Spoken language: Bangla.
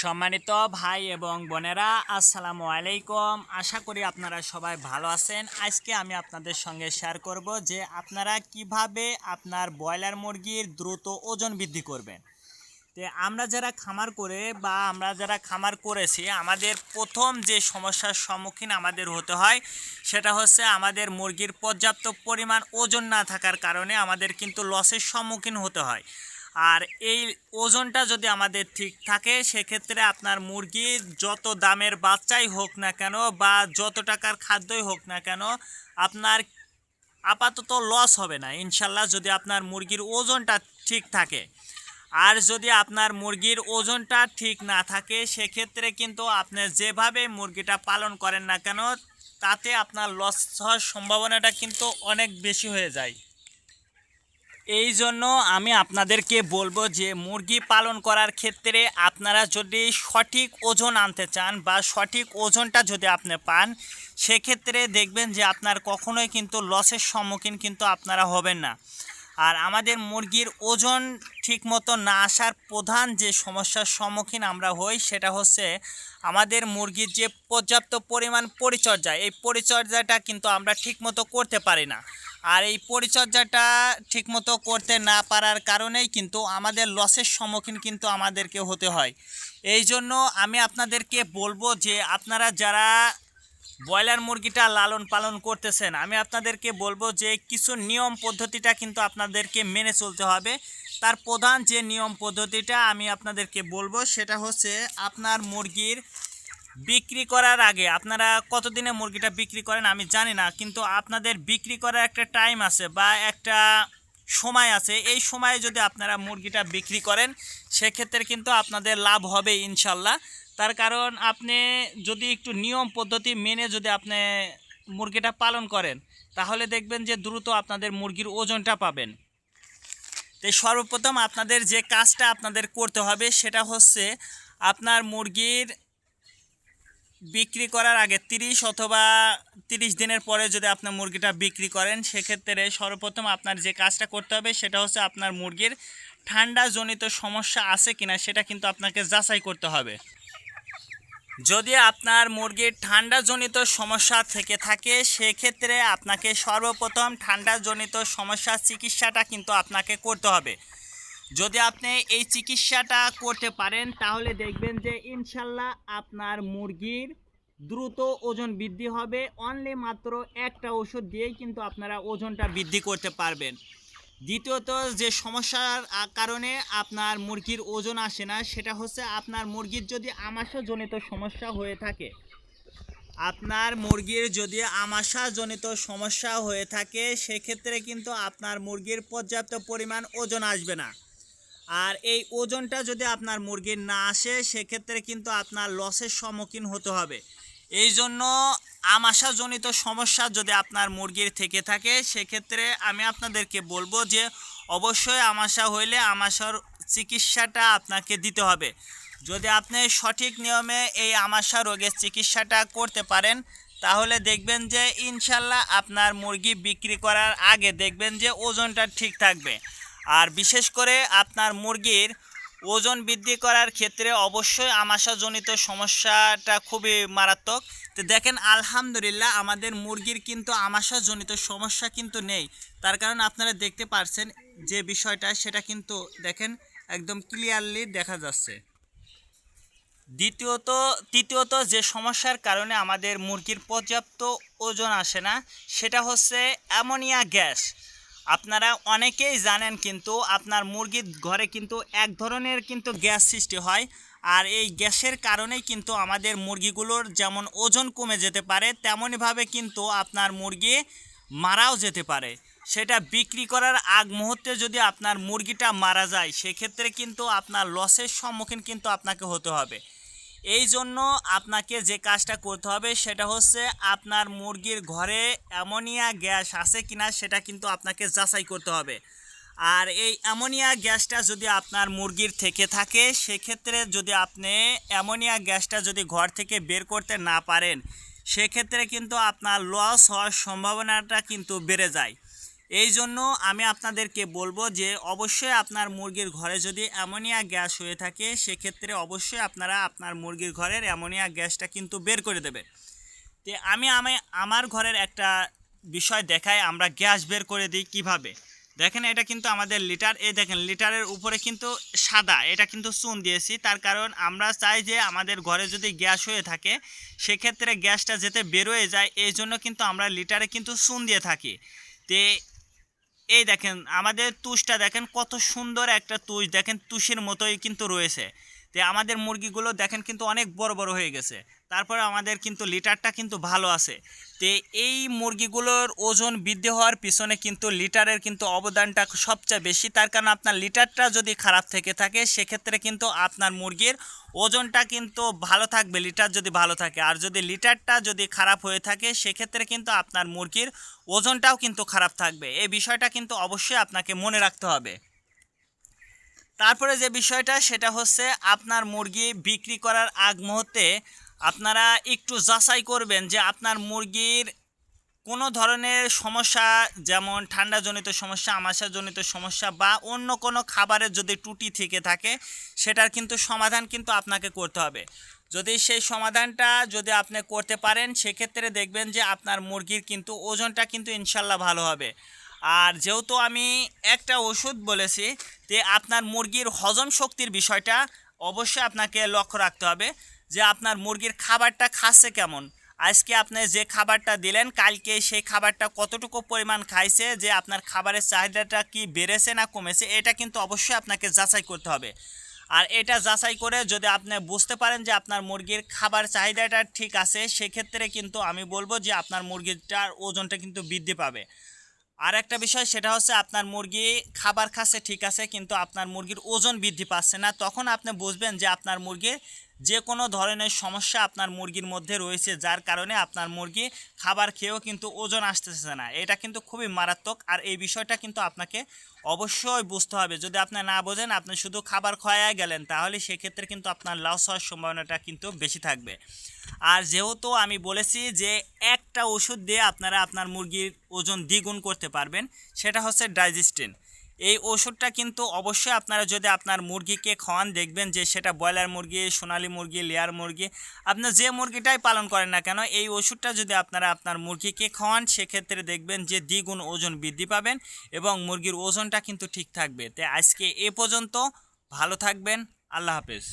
সম্মানিত ভাই এবং বোনেরা, আসসালামু আলাইকুম। আশা করি আপনারা সবাই ভালো আছেন। আজকে আমি আপনাদের সঙ্গে শেয়ার করব যে আপনারা কীভাবে আপনার ব্রয়লার মুরগির দ্রুত ওজন বৃদ্ধি করবেন। তো আমরা যারা খামার করে বা আমরা যারা খামার করেছি, আমাদের প্রথম যে সমস্যার সম্মুখীন আমাদের হতে হয়, সেটা হচ্ছে আমাদের মুরগির পর্যাপ্ত পরিমাণ ওজন না থাকার কারণে আমাদের কিন্তু লসের সম্মুখীন হতে হয়। আর এই ওজনটা যদি আমাদের ঠিক থাকে, সেক্ষেত্রে আপনার মুরগি যত দামের বাচ্চাই হোক না কেন বা যত টাকার খাদ্যই হোক না কেন, আপনার আপাতত লস হবে না। ইনশাল্লাহ যদি আপনার মুরগির ওজনটা ঠিক থাকে। আর যদি আপনার মুরগির ওজনটা ঠিক না থাকে, সেক্ষেত্রে কিন্তু আপনি যেভাবে মুরগিটা পালন করেন না কেন, তাতে আপনার লস হওয়ার সম্ভাবনাটা কিন্তু অনেক বেশি হয়ে যায়। এই জন্য আমি আপনাদেরকে বলব যে মুরগি পালন করার ক্ষেত্রে আপনারা যদি সঠিক ওজন আনতে চান বা সঠিক ওজনটা যদি আপনি পান, সেক্ষেত্রে দেখবেন যে আপনার কখনোই কিন্তু লসের সম্মুখীন কিন্তু আপনারা হবেন না। আর আমাদের মুরগির ওজন ঠিকমতো না আসার প্রধান যে সমস্যার সম্মুখীন আমরা হই, সেটা হচ্ছে আমাদের মুরগির যে পর্যাপ্ত পরিমাণ পরিচর্যা, এই পরিচর্যাটা কিন্তু আমরা ঠিকমতো করতে পারি না। আর এই পরিচর্যাটা ঠিকমতো করতে না পারার কারণেই কিন্তু আমাদের লসের সম্মুখীন কিন্তু আমাদেরকে হতে হয়। এই জন্য আমি আপনাদেরকে বলব যে আপনারা যারা ব্রয়লার মুরগিটা লালন পালন করতেছেন, আমি আপনাদেরকে বলব যে কিছু নিয়ম পদ্ধতিটা কিন্তু আপনাদেরকে মেনে চলতে হবে। তার প্রধান যে নিয়ম পদ্ধতিটা আমি আপনাদেরকে বলব সেটা হচ্ছে আপনার মুরগির বিক্রি করার আগে, আপনারা কতদিনে মুরগিটা বিক্রি করেন আমি জানি না, কিন্তু আপনাদের বিক্রি করার একটা টাইম আছে বা একটা সময় আছে। এই সময়ে যদি আপনারা মুরগিটা বিক্রি করেন, সেক্ষেত্রে কিন্তু আপনাদের লাভ হবে ইনশাল্লাহ। তার কারণ আপনি যদি একটু নিয়ম পদ্ধতি মেনে যদি আপনি মুরগিটা পালন করেন, তাহলে দেখবেন যে দ্রুত আপনাদের মুরগির ওজনটা পাবেন। তো সর্বপ্রথম আপনাদের যে কাজটা আপনাদের করতে হবে, সেটা হচ্ছে আপনার মুরগির বিক্রি করার আগে তিরিশ অথবা তিরিশ দিনের পরে যদি আপনার মুরগিটা বিক্রি করেন, সেক্ষেত্রে সর্বপ্রথম আপনার যে কাজটা করতে হবে সেটা হচ্ছে আপনার মুরগির ঠান্ডাজনিত সমস্যা আছে কিনা সেটা কিন্তু আপনাকে যাচাই করতে হবে। যদি আপনার মুরগির ঠান্ডাজনিত সমস্যা থেকে থাকে, সেক্ষেত্রে আপনাকে সর্বপ্রথম ঠান্ডাজনিত সমস্যার চিকিৎসাটা কিন্তু আপনাকে করতে হবে। যদি আপনি এই চিকিৎসাটা করতে পারেন, তাহলে দেখবেন যে ইনশাল্লাহ আপনার মুরগির দ্রুত ওজন বৃদ্ধি হবে। অনলি মাত্র একটা ওষুধ দিয়েই কিন্তু আপনারা ওজনটা বৃদ্ধি করতে পারবেন। দ্বিতীয়ত, যে সমস্যার কারণে আপনার মুরগির ওজন আসে না, সেটা হচ্ছে আপনার মুরগির যদি আমাশাজনিত সমস্যা হয়ে থাকে, আপনার মুরগির যদি আমাশাজনিত সমস্যা হয়ে থাকে, সেক্ষেত্রে কিন্তু আপনার মুরগির পর্যাপ্ত পরিমাণ ওজন আসবে না। আর এই ওজনটা যদি আপনার মুরগির না আসে, সেক্ষেত্রে কিন্তু আপনার লসের সম্মুখীন হতে হবে। এই জন্য আমাশাজনিত সমস্যা যদি আপনার মুরগির থেকে থাকে, সেক্ষেত্রে আমি আপনাদেরকে বলব যে অবশ্যই আমাশা হইলে আমাশার চিকিৎসাটা আপনাকে দিতে হবে। যদি আপনি সঠিক নিয়মে এই আমাশা রোগের চিকিৎসাটা করতে পারেন, তাহলে দেখবেন যে ইনশাল্লাহ আপনার মুরগি বিক্রি করার আগে দেখবেন যে ওজনটা ঠিক থাকবে। আর বিশেষ করে আপনার মুরগির ওজন বৃদ্ধি করার ক্ষেত্রে অবশ্যই আমাশাজনিত সমস্যাটা খুবই মারাত্মক। তো দেখেন, আলহামদুলিল্লাহ আমাদের মুরগির কিন্তু আমাশাজনিত সমস্যা কিন্তু নেই। তার কারণ আপনারা দেখতে পারছেন যে বিষয়টা, সেটা কিন্তু দেখেন একদম ক্লিয়ারলি দেখা যাচ্ছে। দ্বিতীয়ত, তৃতীয়ত যে সমস্যার কারণে আমাদের মুরগির পর্যাপ্ত ওজন আসে না, সেটা হচ্ছে অ্যামোনিয়া গ্যাস। আপনারা অনেকেই জানেন কিন্তু আপনার মুরগির ঘরে কিন্তু এক ধরনের কিন্তু গ্যাস সৃষ্টি হয়। আর এই গ্যাসের কারণেই কিন্তু আমাদের মুরগিগুলোর যেমন ওজন কমে যেতে পারে, তেমনইভাবে কিন্তু আপনার মুরগি মারাও যেতে পারে। সেটা বিক্রি করার আগ মুহূর্তে যদি আপনার মুরগিটা মারা যায়, সেক্ষেত্রে কিন্তু আপনার লসের সম্মুখীন কিন্তু আপনাকে হতে হবে। এই জন্য আপনাকে যে কাজটা করতে হবে সেটা হচ্ছে আপনার মুরগির ঘরে অ্যামোনিয়া গ্যাস আছে কিনা সেটা কিন্তু আপনাকে যাচাই করতে হবে। আর এই অ্যামোনিয়া গ্যাসটা যদি আপনার মুরগির থেকে থাকে, সেক্ষেত্রে যদি আপনি অ্যামোনিয়া গ্যাসটা যদি ঘর থেকে বের করতে না পারেন, সেক্ষেত্রে কিন্তু আপনার লস হওয়ার সম্ভাবনাটা কিন্তু বেড়ে যায়। এই জন্য আমি আপনাদেরকে বলব যে অবশ্যই আপনার মুরগির ঘরে যদি অ্যামোনিয়া গ্যাস হয়ে থাকে, সেক্ষেত্রে অবশ্যই আপনারা আপনার মুরগির ঘরের অ্যামোনিয়া গ্যাসটা কিন্তু বের করে দেবেন। তে আমি আমি আমার ঘরের একটা বিষয় দেখাই, আমরা গ্যাস বের করে দিই কীভাবে? দেখেন এটা কিন্তু আমাদের লিটার, এই দেখেন লিটারের উপরে কিন্তু সাদা, এটা কিন্তু চুন দিয়েছি। তার কারণ আমরা চাই যে আমাদের ঘরে যদি গ্যাস হয়ে থাকে, সেক্ষেত্রে গ্যাসটা যেতে বেরোয় যায় এই জন্য কিন্তু আমরা লিটারে কিন্তু চুন দিয়ে থাকি। তে এই দেখেন আমাদের তুষটা দেখেন কত সুন্দর একটা তুষ। দেখেন তুষের মতোই কিন্তু রয়েছে। তে আমাদের মুরগিগুলো দেখেন কিন্তু অনেক বড় বড় হয়ে গেছে। তারপরে আমাদের কিন্তু লিটারটা কিন্তু ভালো আছে। তে এই মুরগিগুলোর ওজন বৃদ্ধি হওয়ার পিছনে কিন্তু লিটারের কিন্তু অবদানটা সবচেয়ে বেশি। তার কারণ আপনার লিটারটা যদি খারাপ থেকে থাকে, সেক্ষেত্রে কিন্তু আপনার মুরগির ওজনটা কিন্তু ভালো থাকবে, লিটার যদি ভালো থাকে। আর যদি লিটারটা যদি খারাপ হয়ে থাকে, সেক্ষেত্রে কিন্তু আপনার মুরগির ওজনটাও কিন্তু খারাপ থাকবে। এই বিষয়টা কিন্তু অবশ্যই আপনাকে মনে রাখতে হবে। তারপরে যে বিষয়টা, সেটা হচ্ছে আপনার মুরগি বিক্রি করার আগ মুহূর্তে আপনারা একটু যাচাই করবেন যে আপনার মুরগির কোনো ধরনের সমস্যা, যেমন ঠান্ডাজনিত সমস্যা, আমাশাজনিত সমস্যা বা অন্য কোনো খাবারের যদি ত্রুটি থেকে থাকে, সেটার কিন্তু সমাধান কিন্তু আপনাকে করতে হবে। যদি সেই সমাধানটা যদি আপনি করতে পারেন, সেক্ষেত্রে দেখবেন যে আপনার মুরগির কিন্তু ওজনটা কিন্তু ইনশাল্লাহ ভালো হবে। আর যেহেতু আমি একটা ওষুধ বলেছি যে আপনার মুরগির হজম শক্তির বিষয়টা অবশ্যই আপনাকে লক্ষ্য রাখতে হবে যে আপনার মুরগির খাবারটা খাচ্ছে কেমন। আজকে আপনি যে খাবারটা দিলেন, কালকে সেই খাবারটা কতটুকু পরিমাণ খাইছে, যে আপনার খাবারের চাহিদাটা কি বেড়েছে না কমেছে, এটা কিন্তু অবশ্যই আপনাকে যাচাই করতে হবে। আর এটা যাচাই করে যদি আপনি বুঝতে পারেন যে আপনার মুরগির খাবার চাহিদাটা ঠিক আছে, সেক্ষেত্রে কিন্তু আমি বলব যে আপনার মুরগিটার ওজনটা কিন্তু বৃদ্ধি পাবে। আর একটা বিষয়, সেটা হচ্ছে আপনার মুরগি খাবার খাচ্ছে ঠিক আছে, কিন্তু আপনার মুরগির ওজন বৃদ্ধি পাচ্ছে না। তখন আপনি বুঝবেন যে আপনার মুরগির যে কোনো ধরনের সমস্যা আপনার মুরগির মধ্যে রয়েছে, যার কারণে আপনার মুরগি খাবার খেয়েও কিন্তু ওজন আসতেছে না। এটা কিন্তু খুবই মারাত্মক আর এই বিষয়টা কিন্তু আপনাকে অবশ্যই বুঝতে হবে। যদি আপনি না বোঝেন, আপনি শুধু খাবার খাওয়ায় গেলেন, তাহলে সেক্ষেত্রে কিন্তু আপনার লস হওয়ার সম্ভাবনাটা কিন্তু বেশি থাকবে। আর যেহেতু আমি বলেছি যে একটা ওষুধ দিয়ে আপনারা আপনার মুরগির ওজন দ্বিগুণ করতে পারবেন, সেটা হচ্ছে ডাইজেস্টিন এই ওষুধটা কিন্তু অবশ্যই আপনারা যদি আপনার মুরগিকে খাওয়ান, দেখবেন যে সেটা ব্রয়লার মুরগি, সোনালি মুরগি, লেয়ার মুরগি আপনার যে মুরগিটাই পালন করেন না কেন, এই ওষুধটা যদি আপনারা আপনার মুরগিকে খাওয়ান, সেক্ষেত্রে দেখবেন যে দ্বিগুণ ওজন বৃদ্ধি পাবেন এবং মুরগির ওজনটা কিন্তু ঠিক থাকবে। তাই আজকে এ পর্যন্ত, ভালো থাকবেন, আল্লাহ হাফেজ।